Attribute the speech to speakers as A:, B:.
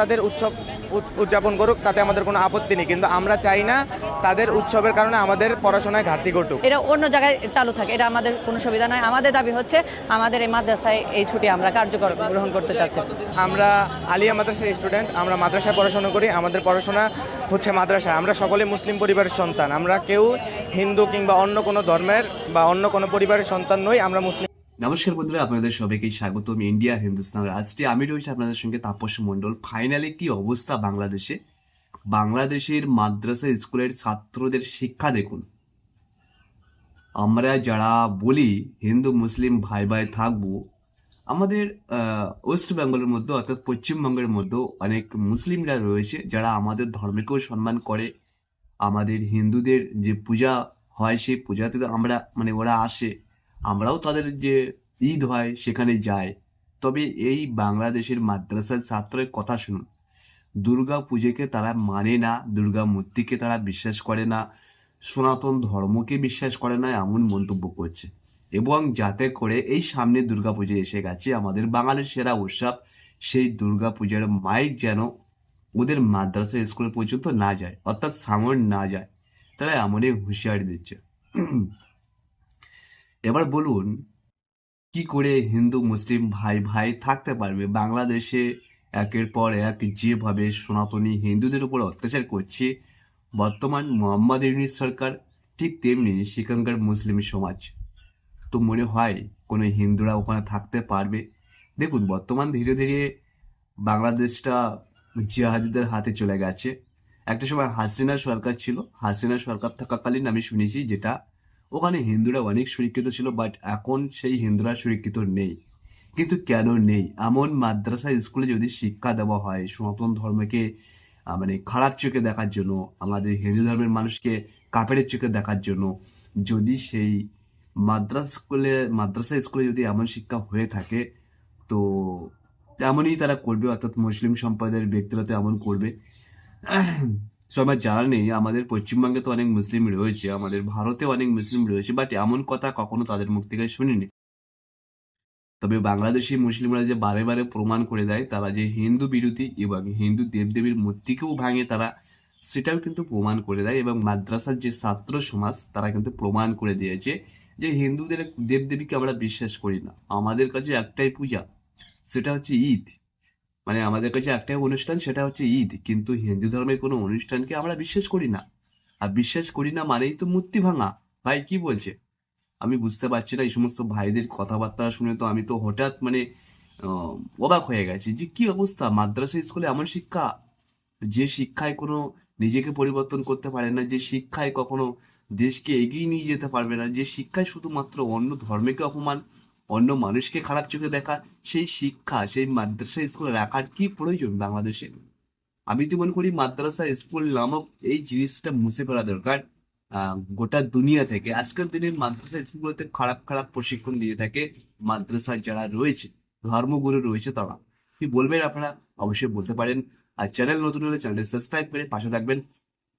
A: তাদের উৎসব উদযাপন করুক তাতে আমাদের কোনো আপত্তি নেই। কিন্তু আমরা চাই না তাদের উৎসবের কারণে আমাদের পড়াশোনায় ঘাটতি ঘটুক।
B: এটা অন্য জায়গায় চালু থাকে এটা আমাদের কোনো সুবিধা নয়। আমাদের দাবি হচ্ছে আমাদের এই মাদ্রাসায় এই ছুটি আমরা কার্যকর গ্রহণ করতে চাচ্ছি।
A: আমরা আলিয়া মাদ্রাসার স্টুডেন্ট আমরা মাদ্রাসায় পড়াশোনা করি আমাদের পড়াশোনা হচ্ছে মাদ্রাসা আমরা সকলে মুসলিম পরিবারের সন্তান আমরা কেউ হিন্দু কিংবা অন্য কোনো ধর্মের বা অন্য কোনো পরিবারের সন্তান নই আমরা মুসলিম
C: নমস্কার বন্ধুরা, আপনাদের সবাইকে স্বাগতম। ইন্ডিয়া, হিন্দুস্তান রাষ্ট্রে আমি রয়েছি আপনাদের সঙ্গে তাপস মণ্ডল। ফাইনালি কি অবস্থা বাংলাদেশে? বাংলাদেশের মাদ্রাসা স্কুলের ছাত্রদের শিক্ষা দেখুন। আমরা যারা বলি হিন্দু, মুসলিম ভাই ভাই থাকব, আমাদের ওয়েস্ট বেঙ্গলের মধ্যে অর্থাৎ পশ্চিমবঙ্গের মধ্যেও অনেক মুসলিমরা রয়েছে, যারা আমাদের ধর্মকেও সম্মান করে। আমাদের হিন্দুদের যে পূজা হয়, সেই পূজাতে আমরা মানে ওরা আসে। আমরাও তাদের যে ঈদ হয় সেখানে যাই। তবে এই বাংলাদেশের মাদ্রাসার ছাত্রের কথা শুনুন। দুর্গা পুজোকে তারা মানে না, দুর্গা মূর্তিকে তারা বিশ্বাস করে না, সনাতন ধর্মকে বিশ্বাস করে না এমন মন্তব্য করছে। এবং যাতে করে এই সামনে দুর্গা পুজো এসে গেছে, আমাদের বাঙালির সেরা উৎসব সেই দুর্গা পূজার মাইক যেন ওদের মাদ্রাসা স্কুল পর্যন্ত না যায়, অর্থাৎ সামন না যায়, তারা এমনই হুঁশিয়ারি দিচ্ছে। এবার বলুন, কি করে হিন্দু, মুসলিম ভাই ভাই থাকতে পারবে? বাংলাদেশে একের পর এক যেভাবে সনাতনী হিন্দুদের উপর অত্যাচার করছে, বর্তমান মোহাম্মদ ইউনিস সরকার, ঠিক তেমনি সেখানকার মুসলিম সমাজ। তো মনে হয় কোনো হিন্দুরা ওখানে থাকতে পারবে? দেখুন, বর্তমান ধীরে ধীরে বাংলাদেশটা জিহাদিদের হাতে চলে গেছে। একটা সময় হাসিনা সরকার ছিল। হাসিনা সরকার থাকাকালীন আমি শুনেছি যেটা ওখানে হিন্দুরা অনেক সুরক্ষিত ছিল বাট এখন সেই হিন্দুরা সুরক্ষিত নেই। কিন্তু কেন নেই? এমন মাদ্রাসা স্কুলে যদি শিক্ষা দেওয়া হয়, সনাতন ধর্মকে মানে খারাপ চোখে দেখার জন্য, আমাদের হিন্দু ধর্মের মানুষকে কাপের চোখে দেখার জন্য, যদি সেই মাদ্রাসা স্কুলে মাদ্রাসা স্কুলে যদি এমন শিক্ষা হয়ে থাকে, তো এমনই তারা করবে, অর্থাৎ মুসলিম সম্প্রদায়ের ব্যক্তিরা তো এমন করবে। সো আমার জানা নেই, আমাদের পশ্চিমবঙ্গে তো অনেক মুসলিম রয়েছে, আমাদের ভারতে অনেক মুসলিম রয়েছে বাট এমন কথা কখনো তাদের মুখ থেকে শুনিনি। তবে বাংলাদেশি মুসলিমরা যে বারে বারে প্রমাণ করে দেয়, তারা যে হিন্দু বিরোধী এবং হিন্দু দেবদেবীর মূর্তিকেও ভাঙে, তারা সেটাও কিন্তু প্রমাণ করে দেয় এবং মাদ্রাসার যে ছাত্র সমাজ, তারা কিন্তু প্রমাণ করে দিয়েছে যে হিন্দুদের দেবদেবীকে আমরা বিশ্বাস করি না। আমাদের কাছে একটাই পূজা, সেটা হচ্ছে ঈদ। মানে আমাদের কাছে একটাই অনুষ্ঠান, সেটা হচ্ছে ঈদ। কিন্তু হিন্দু ধর্মের কোনো অনুষ্ঠানকে আমরা বিশ্বাস করি না। আর বিশ্বাস করি না মানেই তো মূর্তি ভাঙা। ভাই, কি বলছে? আমি বুঝতে পারছি না, এই সমস্ত ভাইদের কথাবার্তা শুনে তো আমি তো হঠাৎ মানে অবাক হয়ে গেছি যে কি অবস্থা? মাদ্রাসা স্কুলে এমন শিক্ষা? যে শিক্ষায় কোনো নিজেকে পরিবর্তন করতে পারে না, যে শিক্ষায় কখনো দেশকে এগিয়ে নিয়ে যেতে পারবে না, যে শিক্ষায় শুধুমাত্র অন্য ধর্মকে অপমান অন্য মানুষকে খারাপ চোখে দেখা সেই শিক্ষা, সেই মাদ্রাসা স্কুলে রাখার কি প্রয়োজন বাংলাদেশে? আমি তো মনে করি মাদ্রাসা স্কুল নামক এই জিনিসটা মুছে ফেলা দরকার গোটা দুনিয়া থেকে। আজকের দিনে মাদ্রাসা স্কুলগুলোতে খারাপ খারাপ প্রশিক্ষণ দিয়ে থাকে মাদ্রাসার যারা রয়েছে, ধর্মগুরু রয়েছে তারা। কি বলবেন আপনারা? অবশ্যই বলতে পারেন। আর চ্যানেল নতুন হলে চ্যানেল সাবস্ক্রাইব করে পাশে থাকবেন।